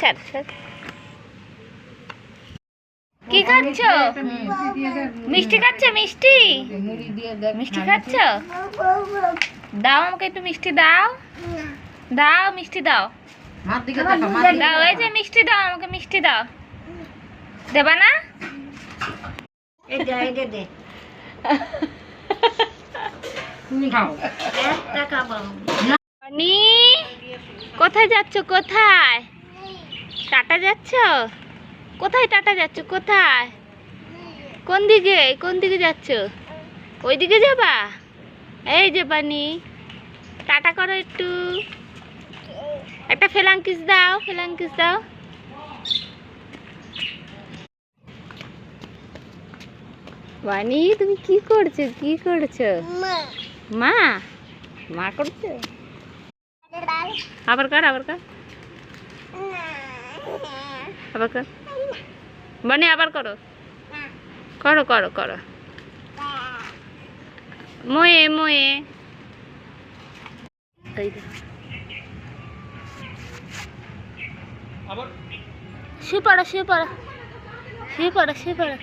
ছাড় ছাড় কি খাচ্ছ? মিষ্টি খাচ্ছ মিষ্টি? মিষ্টি খাচ্ছ? দাও আমাকে একটু মিষ্টি দাও। দাও মিষ্টি দাও। দাও এই যে মিষ্টি দাও আমাকে মিষ্টি দাও। দেবা না কোথায় যাচ্ছ কোথায়? টাটা যাচ্ছ? কোথায় টাটা যাচ্ছ? কোথায়? কোন দিকে? কোন দিকে যাচ্ছ? ওই দিকে যাবা? এই যে বানি টাটা করো একটু। একটা ফেলাঙ্কিস দাও ফেলাঙ্কিস দাও। বানি তুমি কি করছ? কি করছ? মা? মা করছ? আবার কর আবার কর। আবার কর বানি আবার করো। করো করো করো। ময়ে ময়ে। শুয়ে পড়ো শুয়ে পড়ো। শুয়ে পড়ো শুয়ে পড়ো।